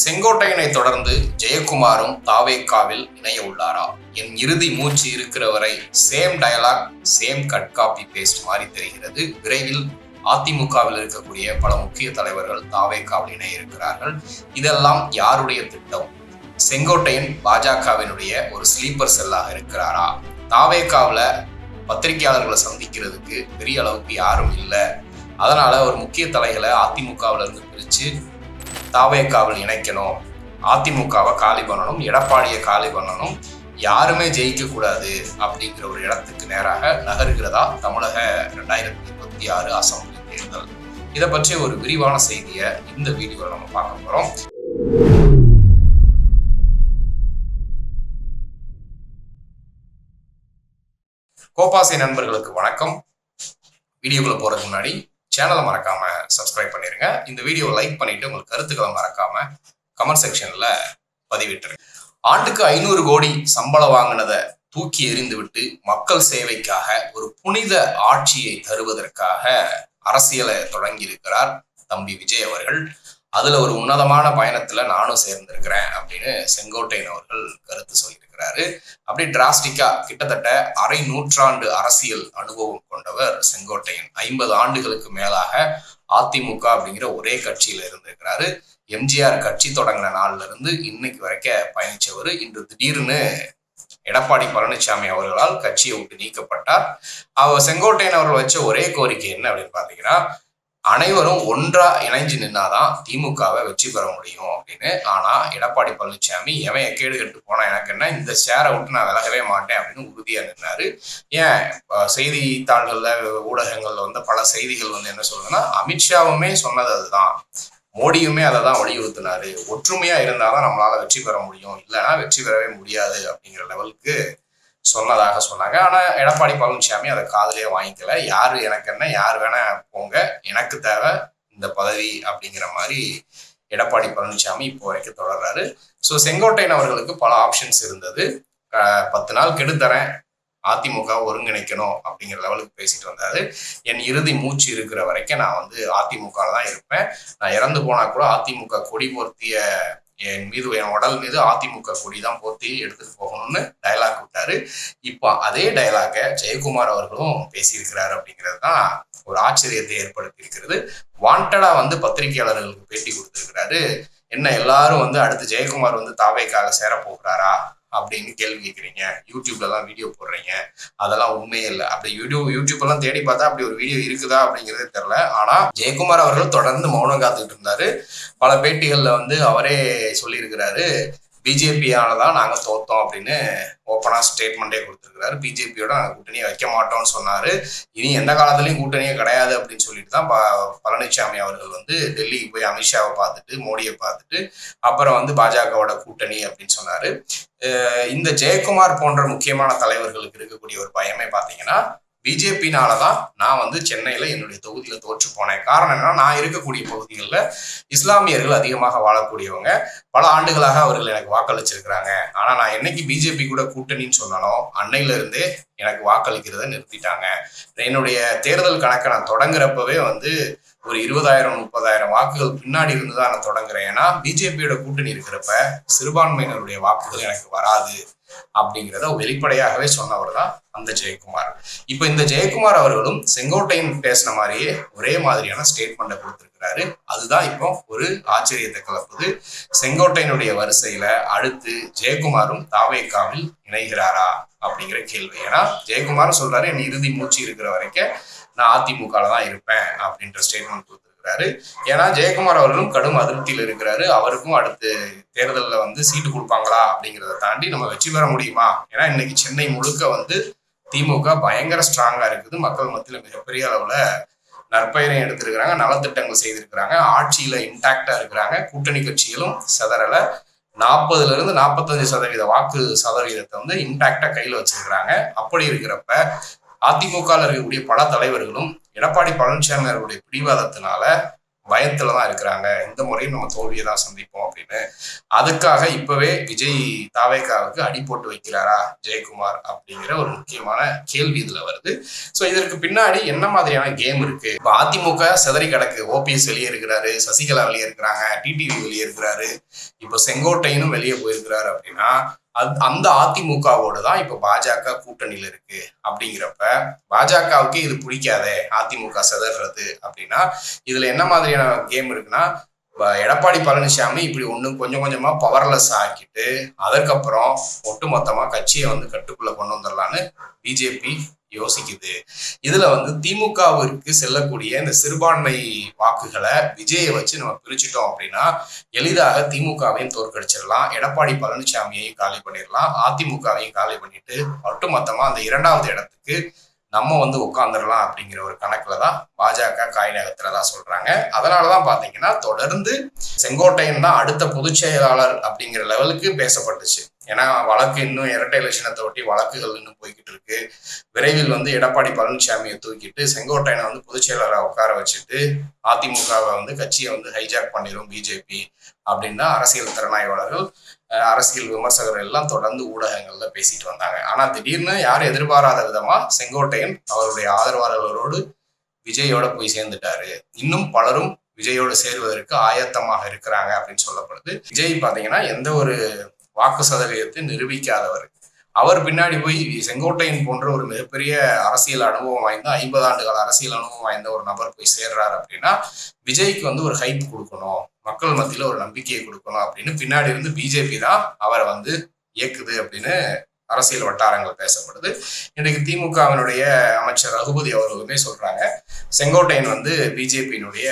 செங்கோட்டையனை தொடர்ந்து ஜெயக்குமாரும் தாவேக்காவில் இணைய உள்ளாரா? என் இறுதி மூச்சு இருக்கிற வரை same dialogue same cut copy paste மாதிரி தெரிகிறது. விரைவில் அதிமுகவில் இருக்கக்கூடிய பல முக்கிய தலைவர்கள் தாவேக்காவில் இணைய இருக்கிறார்கள். இதெல்லாம் யாருடைய திட்டம்? செங்கோட்டையன் பாஜகவினுடைய ஒரு ஸ்லீப்பர் செல்லாக இருக்கிறாரா? தாவேக்காவில் பத்திரிகையாளர்களை சந்திக்கிறதுக்கு பெரிய அளவுக்கு யாரும் இல்லை. அதனால ஒரு முக்கிய தலைகளை அதிமுகவிலிருந்து இருந்து தாவேக்காவில் இணைக்கணும். அதிமுகவை காலி பண்ணணும் எடப்பாடியை காலி பண்ணணும். யாருமே ஜெயிக்க கூடாது அப்படிங்கிற ஒரு இடத்துக்கு நேராக நகர்கிறதா தமிழக ரெண்டாயிரத்தி இருபத்தி ஆறு அசம்பிளி தேர்தல். இதை பற்றி ஒரு விரிவான செய்தியை இந்த வீடியோவில் நம்ம பார்க்க போகிறோம் கோபாசை நண்பர்களுக்கு வணக்கம். வீடியோக்குள்ள போறதுக்கு முன்னாடி சேனலை மறக்காம சப்ஸ்கிரைப் பண்ணிருங்க. இந்த வீடியோவை லைக் பண்ணிட்டு உங்களுக்கு கருத்துக்களை மறக்காம கமெண்ட் செக்ஷன்ல பதிவிட்டுருங்க. ஆண்டுக்கு ஐநூறு கோடி சம்பளம் வாங்கினதை தூக்கி எறிந்துவிட்டு மக்கள் சேவைக்காக ஒரு புனித ஆட்சியை தருவதற்காக அரசியலை தொடங்கி இருக்கிறார் தம்பி விஜய் அவர்கள். அதுல ஒரு உன்னதமான பயணத்துல நானும் சேர்ந்திருக்கிறேன் அப்படின்னு செங்கோட்டையன் அவர்கள் கருத்து சொல்லியிருக்கிறாரு அப்படி டிராஸ்டிக்கா கிட்டத்தட்ட அரை நூற்றாண்டு அரசியல் அனுபவம் கொண்டவர் செங்கோட்டையன். ஐம்பது ஆண்டுகளுக்கு மேலாக அதிமுக அப்படிங்கிற ஒரே கட்சியில இருந்திருக்கிறாரு. எம்ஜிஆர் கட்சி தொடங்கின நாள்ல இருந்து இன்னைக்கு வரைக்கும் பயணிச்சவர். இன்று திடீர்னு எடப்பாடி பழனிசாமி அவர்களால் கட்சியை விட்டு நீக்கப்பட்டார். அவர் செங்கோட்டையன் அவர்கள் வச்ச ஒரே கோரிக்கை என்ன அப்படின்னு பாத்தீங்கன்னா அனைவரும் ஒன்றா இணைஞ்சு நின்னாதான் திமுகவை வெற்றி பெற முடியும் அப்படின்னு. ஆனா எடப்பாடி பழனிசாமி எவன் எக்கேடு கட்டு போனா எனக்கு என்ன? இந்த சேரை விட்டு நான் விலகவே மாட்டேன் அப்படின்னு உறுதியா நின்னாரு. ஏன்? செய்தித்தாள்கள்ல ஊடகங்கள்ல வந்து பல செய்திகள் வந்து என்ன சொல்லுதுன்னா அமித்ஷாவுமே சொன்னது அதுதான். மோடியுமே அதை தான் வலியுறுத்தினாரு. ஒற்றுமையா இருந்தாதான் நம்மளால வெற்றி பெற முடியும். இல்லைன்னா வெற்றி பெறவே முடியாது அப்படிங்கிற லெவலுக்கு சொன்னதாக சொன்னாங்க. ஆனால் எடப்பாடி பழனிசாமி அதை காதலே வாங்கிக்கல. யார் எனக்கு என்ன யார் வேணா போங்க எனக்கு தேவை இந்த பதவி அப்படிங்கிற மாதிரி எடப்பாடி பழனிசாமி இப்போ வரைக்கும் தொடர்றாரு. ஸோ செங்கோட்டையன் அவர்களுக்கு பல ஆப்ஷன்ஸ் இருந்தது. பத்து நாள் கெடுத்தரேன் அதிமுக ஒருங்கிணைக்கணும் அப்படிங்கிற லெவலுக்கு பேசிட்டு வந்தாரு. என் இறுதி மூச்சு இருக்கிற வரைக்கும் நான் வந்து அதிமுக தான் இருப்பேன். நான் இறந்து போனா கூட அதிமுக கொடி போர்த்திய என் மீது என் உடல் மீது அதிமுக கொடி தான் போர்த்தி எடுத்துட்டு போகணும்னு டயலாக் விட்டாரு இப்போ அதே டயலாக ஜெயக்குமார் அவர்களும் பேசியிருக்கிறாரு அப்படிங்கிறது தான் ஒரு ஆச்சரியத்தை ஏற்படுத்தி இருக்கிறது வாண்டடா வந்து பத்திரிகையாளர்களுக்கு பேட்டி கொடுத்திருக்கிறாரு. என்ன எல்லாரும் வந்து அடுத்து ஜெயக்குமார் வந்து தாவைக்காக சேர போகிறாரா அப்படின்னு கேள்வி கேட்குறீங்க. யூடியூப்ல தான் வீடியோ போடுறீங்க. அதெல்லாம் உண்மையே இல்லை. அப்படி யூடியூப் யூடியூப் எல்லாம் தேடி பார்த்தா அப்படி ஒரு வீடியோ இருக்குதா அப்படிங்கிறதே தெரில ஆனால் ஜெயக்குமார் அவர்கள் தொடர்ந்து மௌனம் காத்துக்கிட்டு இருந்தாரு. பல பேட்டிகளில் வந்து அவரே சொல்லியிருக்கிறாரு. பிஜேபியால தான் நாங்க தோத்தோம் அப்படின்னு ஓப்பனா ஸ்டேட்மெண்டே கொடுத்துருக்கிறாரு. பிஜேபியோட நாங்கள் கூட்டணியை வைக்க மாட்டோம்னு சொன்னாரு. இனி எந்த காலத்துலயும் கூட்டணியே கிடையாது அப்படின்னு சொல்லிட்டு தான் ப- பழனிசாமி அவர்கள் வந்து டெல்லிக்கு போய் அமித்ஷாவை பார்த்துட்டு மோடியை பார்த்துட்டு அப்புறம் வந்து பாஜகவோட கூட்டணி அப்படின்னு சொன்னாரு. இந்த ஜெயக்குமார் போன்ற முக்கியமான தலைவர்களுக்கு இருக்கக்கூடிய ஒரு பயமே பார்த்தீங்கன்னா பிஜேபினால தான் நான் வந்து சென்னையில் என்னுடைய தொகுதியில் தோற்று போனேன். காரணம் என்னன்னா நான் இருக்கக்கூடிய பகுதிகளில் இஸ்லாமியர்கள் அதிகமாக வாழக்கூடியவங்க. பல ஆண்டுகளாக அவர்கள் எனக்கு வாக்களிச்சிருக்கிறாங்க. ஆனால் நான் என்னைக்கு பிஜேபி கூட கூட்டணின்னு சொன்னானோ அன்னையிலிருந்தே எனக்கு வாக்களிக்கிறத நிறுத்திட்டாங்க. என்னுடைய தேர்தல் கணக்கை நான் தொடங்குறப்பவே வந்து ஒரு இருபதாயிரம் முப்பதாயிரம் வாக்குகள் பின்னாடி இருந்து தான் நான் தொடங்குறேன். ஏன்னா பிஜேபியோட கூட்டணி இருக்கிறப்ப சிறுபான்மையினருடைய வாக்குகள் எனக்கு வராது அப்படிங்கிறத வெளிப்படையாகவே சொன்னவர் தான் அந்த ஜெயக்குமார். இப்போ இந்த ஜெயக்குமார் அவர்களும் செங்கோட்டையன் பேசின மாதிரியே ஒரே மாதிரியான ஸ்டேட்மெண்ட்டை கொடுத்துருக்கிறாரு. அதுதான் இப்போ ஒரு ஆச்சரியத்தை கலப்புது செங்கோட்டையனுடைய வரிசையில அடுத்து ஜெயக்குமாரும் தாவேக்காவில் இணைகிறாரா அப்படிங்கிற கேள்வி. ஏன்னா ஜெயக்குமாரும் சொல்றாரு என் இறுதி மூச்சு இருக்கிற வரைக்கும் நான் அதிமுகல தான் இருப்பேன் அப்படின்ற ஸ்டேட்மெண்ட் கொடுத்துருக்கிறாரு. ஏன்னா ஜெயக்குமார் அவர்களும் கடும் அதிருப்தியில் இருக்கிறாரு. அவருக்கும் அடுத்து தேர்தலில் வந்து சீட்டு கொடுப்பாங்களா அப்படிங்கிறத தாண்டி நம்ம வெற்றி பெற முடியுமா? ஏன்னா இன்னைக்கு சென்னை முழுக்க வந்து திமுக பயங்கர ஸ்ட்ராங்கா இருக்குது. மக்கள் மத்தியில் மிகப்பெரிய அளவுல நற்பெயரையும் எடுத்திருக்கிறாங்க நலத்திட்டங்கள் செய்திருக்கிறாங்க ஆட்சியில இன்டாக்டா இருக்கிறாங்க. கூட்டணி கட்சிகளும் செதறல. நாற்பதுல இருந்து நாற்பத்தஞ்சு சதவீத வாக்கு சதவீதத்தை வந்து இன்டாக்டா கையில வச்சிருக்கிறாங்க. அப்படி இருக்கிறப்ப அதிமுக இருக்கக்கூடிய பல தலைவர்களும் எடப்பாடி பழனிசாமி அவருடைய பிடிவாதத்தினால பயத்துல தான் இருக்கிறாங்க. இந்த முறையும் நம்ம தோல்வியை தான் சந்திப்போம் அப்படின்னு. அதுக்காக இப்பவே விஜய் தாவேக்காவுக்கு அடி போட்டு வைக்கிறாரா ஜெயக்குமார் அப்படிங்கிற ஒரு முக்கியமான கேள்வி இதுல வருது. ஸோ இதற்கு பின்னாடி என்ன மாதிரியான கேம் இருக்கு? இப்போ அதிமுக செதறி கிடக்கு. ஓபிஎஸ் வெளியே இருக்கிறாரு சசிகலா வெளியே இருக்கிறாங்க டிடிவி வெளியே இருக்கிறாரு. இப்போ செங்கோட்டையனும் வெளியே போயிருக்கிறாரு அப்படின்னா அது அந்த அதிமுகவோடு தான் இப்போ பாஜக கூட்டணியில் இருக்கு. அப்படிங்கிறப்ப பாஜகவுக்கு இது பிடிக்காதே அதிமுக செதறது அப்படின்னா இதுல என்ன மாதிரியான கேம் இருக்குன்னா எடப்பாடி பழனிசாமி இப்படி ஒன்று கொஞ்சம் கொஞ்சமாக பவர்லெஸ் ஆக்கிட்டு அதற்கப்புறம் ஒட்டுமொத்தமாக கட்சியை வந்து கட்டுக்குள்ளே கொண்டு வந்துடலான்னு பிஜேபி யோசிக்குது. இதுல வந்து திமுகவிற்கு செல்லக்கூடிய இந்த சிறுபான்மை வாக்குகளை விஜயை வச்சு நம்ம பிரிச்சுட்டோம் அப்படின்னா எளிதாக திமுகவையும் தோற்கடிச்சிடலாம். எடப்பாடி பழனிசாமியையும் காலி பண்ணிடலாம். அதிமுகவையும் காலி பண்ணிட்டு ஒட்டுமொத்தமா அந்த இரண்டாவது இடத்துக்கு நம்ம வந்து உட்காந்துடலாம் அப்படிங்கிற ஒரு கணக்குல தான் பாஜக காய் நகர்த்துறதா சொல்றாங்க. அதனாலதான் பாத்தீங்கன்னா தொடர்ந்து செங்கோட்டையன் தான் அடுத்த பொதுச் செயலாளர் அப்படிங்கிற லெவலுக்கு பேசப்பட்டுச்சு. ஏன்னா வழக்கு இன்னும் இரட்டை இலட்சணத்தை ஒட்டி வழக்குகள் இன்னும் போய்கிட்டு இருக்கு. விரைவில் வந்து எடப்பாடி பழனிசாமியை தூக்கிட்டு செங்கோட்டையனை வந்து பொதுச்செயலாளராக உட்கார வச்சுட்டு அதிமுகவை வந்து கட்சியை வந்து ஹைஜாக் பண்ணிடும் பிஜேபி அப்படின்னா அரசியல் திறனாய்வாளர்கள் அரசியல் விமர்சகர்கள் எல்லாம் தொடர்ந்து ஊடகங்கள்ல பேசிட்டு வந்தாங்க. ஆனா திடீர்னு யாரும் எதிர்பாராத விதமா செங்கோட்டையன் அவருடைய ஆதரவாளர்களோடு விஜயோட போய் சேர்ந்துட்டாரு. இன்னும் பலரும் விஜயோடு சேருவதற்கு ஆயத்தமாக இருக்கிறாங்க அப்படின்னு சொல்லப்படுது. விஜய் பாத்தீங்கன்னா எந்த ஒரு வாக்கு சதவீதத்தை நிரூபிக்காதவர். அவர் பின்னாடி போய் செங்கோட்டையன் போன்ற ஒரு மிகப்பெரிய அரசியல் அனுபவம் வாய்ந்த ஐம்பது ஆண்டுகள் அரசியல் அனுபவம் வாய்ந்த ஒரு நபர் போய் சேர்றாரு அப்படின்னா விஜய்க்கு வந்து ஒரு ஹைப் கொடுக்கணும். மக்கள் மத்தியில ஒரு நம்பிக்கையை கொடுக்கணும் அப்படின்னு பின்னாடி இருந்து பிஜேபி தான் அவரை வந்து இயக்குது அப்படின்னு அரசியல் வட்டாரங்கள் பேசப்படுது. இன்றைக்கு திமுகவினுடைய அமைச்சர் ரகுபதி அவர்களுமே சொல்றாங்க செங்கோட்டையன் வந்து பிஜேபியினுடைய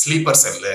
ஸ்லீப்பர் செல்லு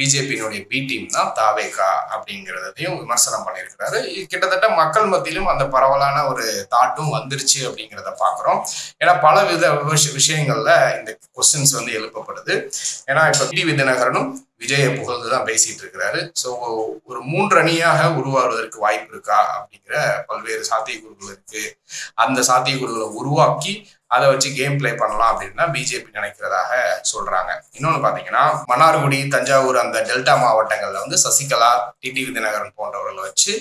பிஜேபியினுடைய பி டீம் தான் தாவேகா அப்படிங்கிறதையும் விமர்சனம் பண்ணியிருக்கிறாரு. இது கிட்டத்தட்ட மக்கள் மத்தியிலும் அந்த பரவலான ஒரு தாட்டும் வந்துருச்சு அப்படிங்கிறத பார்க்குறோம். ஏன்னா பல வித விஷ- விஷயங்கள்ல இந்த கொஸ்டின்ஸ் வந்து எழுப்பப்படுது. ஏன்னா இப்போ டி விதிநகரனும் விஜயை புகழ்ந்து தான் பேசிட்டு இருக்கிறாரு. ஸோ ஒரு மூன்று அணியாக உருவாவதற்கு வாய்ப்பு இருக்கா அப்படிங்கிற பல்வேறு சாத்தியக்கூறுகள் இருக்கு. அந்த சாத்தியக்கூறுகளை உருவாக்கி அதை வச்சு கேம் ப்ளே பண்ணலாம் அப்படின்னா பிஜேபி நினைக்கிறதாக சொல்றாங்க. இன்னொன்று பார்த்தீங்கன்னா மன்னார்குடி தஞ்சாவூர் அந்த டெல்டா மாவட்டங்களில் வந்து சசிகலா டிடி விதிநகரன் போன்றவர்களை வச்சு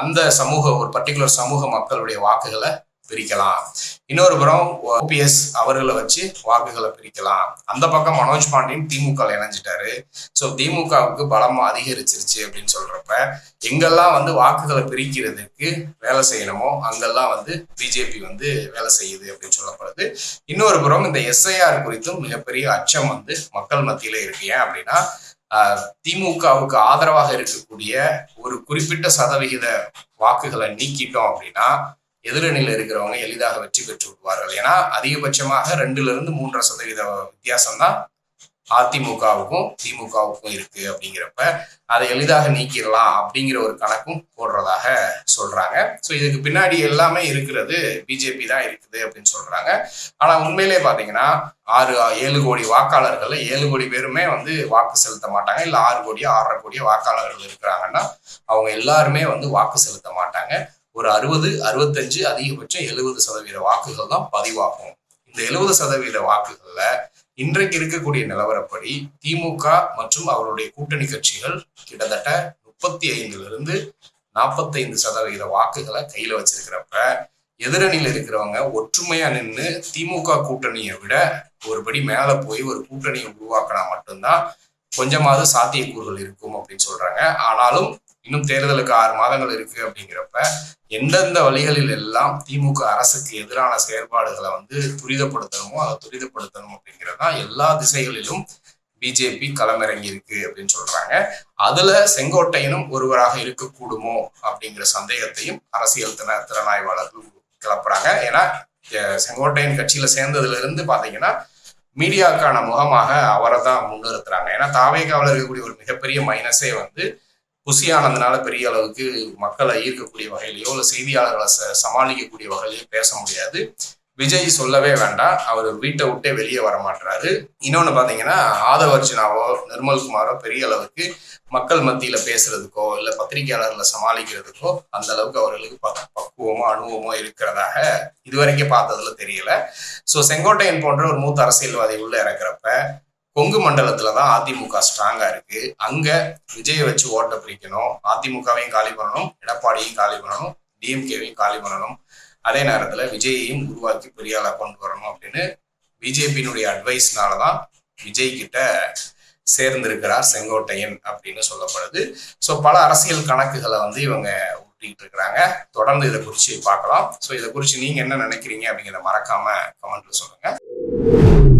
அந்த சமூக ஒரு பர்டிகுலர் சமூக மக்களுடைய வாக்குகளை பிரிக்கலாம். இன்னொரு புறம் ஓபிஎஸ் அவர்களை வச்சு வாக்குகளை பிரிக்கலாம். அந்த பக்கம் மனோஜ் பாண்டியன் திமுக இணைஞ்சிட்டாரு. ஸோ திமுகவுக்கு பலம் அதிகரிச்சிருச்சு அப்படின்னு சொல்றப்ப எங்கெல்லாம் வந்து வாக்குகளை பிரிக்கிறதுக்கு வேலை செய்யணுமோ அங்கெல்லாம் வந்து பிஜேபி வந்து வேலை செய்யுது அப்படின்னு சொல்லப்படுது. இன்னொரு புறம் இந்த எஸ்ஐஆர் குறித்தும் மிகப்பெரிய அச்சம் வந்து மக்கள் மத்தியில இருக்கு. ஏன் அப்படின்னா ஆஹ், திமுகவுக்கு ஆதரவாக இருக்கக்கூடிய ஒரு குறிப்பிட்ட சதவிகித வாக்குகளை நீக்கிட்டோம் அப்படின்னா எதிரணியில் இருக்கிறவங்க எளிதாக வெற்றி பெற்று விடுவார்கள். ஏன்னா அதிகபட்சமாக ரெண்டுல இருந்து மூன்றரை சதவீத வித்தியாசம் தான் அதிமுகவுக்கும் திமுகவுக்கும் இருக்கு அப்படிங்கிறப்ப அதை எளிதாக நீக்கிடலாம் அப்படிங்கிற ஒரு கணக்கும் போடுறதாக சொல்றாங்க. ஸோ இதுக்கு பின்னாடி எல்லாமே இருக்கிறது பிஜேபி தான் இருக்குது அப்படின்னு சொல்றாங்க. ஆனா உண்மையிலே பாத்தீங்கன்னா ஆறு ஏழு கோடி வாக்காளர்கள் ஏழு கோடி பேருமே வந்து வாக்கு செலுத்த மாட்டாங்க. இல்லை ஆறு கோடியோ ஆறரை கோடியோ வாக்காளர்கள் இருக்கிறாங்கன்னா அவங்க எல்லாருமே வந்து வாக்கு செலுத்த மாட்டாங்க. ஒரு அறுபது அறுபத்தஞ்சு அதிகபட்சம் எழுபது சதவீத வாக்குகள் தான் பதிவாகும். இந்த எழுபது சதவீத வாக்குகள்ல இன்றைக்கு இருக்கக்கூடிய நிலவரப்படி திமுக மற்றும் அவருடைய கூட்டணி கட்சிகள் கிட்டத்தட்ட முப்பத்தி ஐந்துல இருந்து நாற்பத்தைந்து சதவீத வாக்குகளை கையில வச்சிருக்கிறப்ப எதிரணியில் இருக்கிறவங்க ஒற்றுமையா நின்று திமுக கூட்டணியை விட ஒருபடி மேல போய் ஒரு கூட்டணியை உருவாக்கினா மட்டும்தான் கொஞ்சமாவது சாத்தியக்கூறுகள் இருக்கும் அப்படின்னு சொல்றாங்க. ஆனாலும் இன்னும் தேர்தலுக்கு ஆறு மாதங்கள் இருக்கு அப்படிங்கிறப்ப எந்தெந்த வழிகளில் எல்லாம் திமுக அரசுக்கு எதிரான செயல்பாடுகளை வந்து துரிதப்படுத்தணுமோ அதை துரிதப்படுத்தணும் அப்படிங்கிறது தான் எல்லா திசைகளிலும் பிஜேபி களமிறங்கி இருக்கு அப்படின்னு சொல்றாங்க. அதுல செங்கோட்டையனும் ஒருவராக இருக்கக்கூடுமோ அப்படிங்கிற சந்தேகத்தையும் அரசியல் திற திறனாய்வாளர்கள் கிளப்புறாங்க. ஏன்னா செங்கோட்டையன் கட்சியில சேர்ந்ததுல இருந்து பாத்தீங்கன்னா மீடியாக்கான முகமாக அவரை தான் முன்னிறுத்துறாங்க. ஏன்னா தாவேகாவில் இருக்கக்கூடிய ஒரு மிகப்பெரிய மைனஸே வந்து குசியானதுனால பெரிய அளவுக்கு மக்களை ஈர்க்கக்கூடிய வகையிலையோ இல்லை செய்தியாளர்களை ச- சமாளிக்கக்கூடிய வகையிலையோ பேச முடியாது. விஜய் சொல்லவே வேண்டாம். அவர் வீட்டை விட்டே வெளியே வர மாட்டாரு இன்னொன்று பாத்தீங்கன்னா ஆதவர்ஜனாவோ நிர்மல்குமாரோ பெரிய அளவுக்கு மக்கள் மத்தியில் பேசுறதுக்கோ இல்லை பத்திரிகையாளர்களை சமாளிக்கிறதுக்கோ அந்த அளவுக்கு அவர்களுக்கு பக் பக்குவமோ அனுபவமோ இருக்கிறதாக இதுவரைக்கும் பார்த்ததுல தெரியல. ஸோ செங்கோட்டையன் போன்ற ஒரு மூத்த அரசியல்வாதி உள்ள இறக்குறப்ப கொங்கு மண்டலத்துல தான் அதிமுக ஸ்ட்ராங்கா இருக்கு. அங்க விஜயை வச்சு ஓட்ட பிரிக்கணும். அதிமுகவையும் காலி பண்ணணும். எடப்பாடியும் காலி பண்ணணும். டிஎம்கேவையும் காலி பண்ணணும். அதே நேரத்துல விஜயையும் உருவாக்கி பெரியால கொண்டு வரணும் அப்படின்னு பிஜேபியினுடைய அட்வைஸ்னாலதான் விஜய் கிட்ட சேர்ந்திருக்கிறார் செங்கோட்டையன் அப்படின்னு சொல்லப்படுது. ஸோ பல அரசியல் கணக்குகளை வந்து இவங்க ஊட்டிட்டு இருக்கிறாங்க. தொடர்ந்து இதை குறித்து பார்க்கலாம். ஸோ இதை குறித்து நீங்கள் என்ன நினைக்கிறீங்க அப்படிங்கிறத மறக்காம கமெண்ட்ல சொல்லுங்கள்